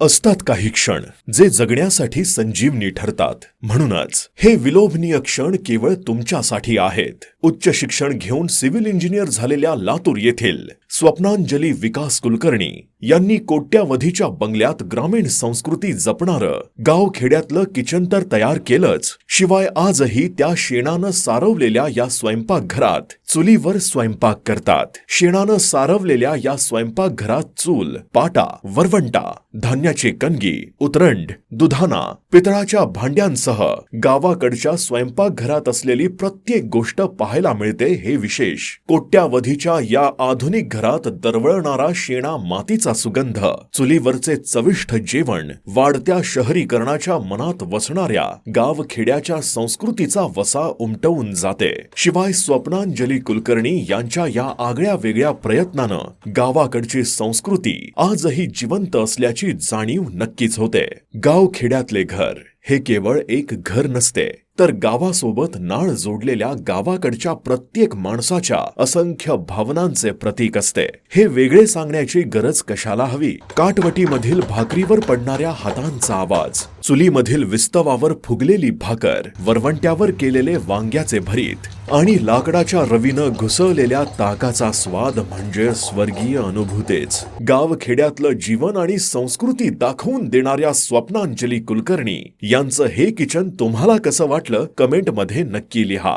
असतात काही क्षण जे जगण्यासाठी संजीवनी ठरतात. म्हणूनच हे विलोभनीय क्षण केवळ तुमच्यासाठी आहेत. उच्च शिक्षण घेऊन सिव्हिल इंजिनियर झालेल्या लातूर येथील स्वप्नांजली विकास कुलकर्णी यांनी कोट्यावधीच्या बंगल्यात ग्रामीण संस्कृती जपणारं गाव खेड्यातलं किचन तर तयार केलंच. शिवाय आजही त्या शेणानं सारवलेल्या या स्वयंपाकघरात चुलीवर स्वयंपाक करतात. शेणानं सारवलेल्या या स्वयंपाकघरात चूल पाटा वरवंटा धान्य धान्याची कणगी उतरंड दुधाना पितळाच्या भांड्यांसह गावाकडच्या स्वयंपाकघरात असलेली प्रत्येक गोष्ट पाहायला मिळते हे विशेष. कोट्यावधीच्या या आधुनिक घरात दरवळणारा शेणा मातीचा सुगंध चुलीवरचे चविष्ट जेवण वाढत्या शहरीकरणाच्या मनात वसणाऱ्या गावखेड्याच्या संस्कृतीचा वसा उमटवून जाते. शिवाय स्वप्नांजली कुलकर्णी यांच्या या आगळ्या वेगळ्या प्रयत्नानं गावाकडची संस्कृती आजही जिवंत असल्याची जाणीव नक्कीच होते. गाव खेड्यातले घर. हे केवळ एक घर नसते तर गावासोबत नाळ जोडलेल्या गावाकडच्या प्रत्येक माणसाच्या असंख्य भावनांचे प्रतीक असते. हे वेगळे सांगण्याची गरज कशाला हवी? काटवटीमधील भाकरीवर पडणाऱ्या हातांचा आवाज चुलीमधील विस्तवावर फुगलेली भाकर वरवंट्यावर केलेले वांग्याचे भरीत आणि लाकडाच्या रवीनं घुसवलेल्या ताकाचा स्वाद म्हणजे स्वर्गीय अनुभूतेच. गावखेड्यातलं जीवन आणि संस्कृती दाखवून देणाऱ्या स्वप्नांजली कुलकर्णी या यांचं हे किचन तुम्हाला कसं वाटलं कमेंटमध्ये नक्की लिहा.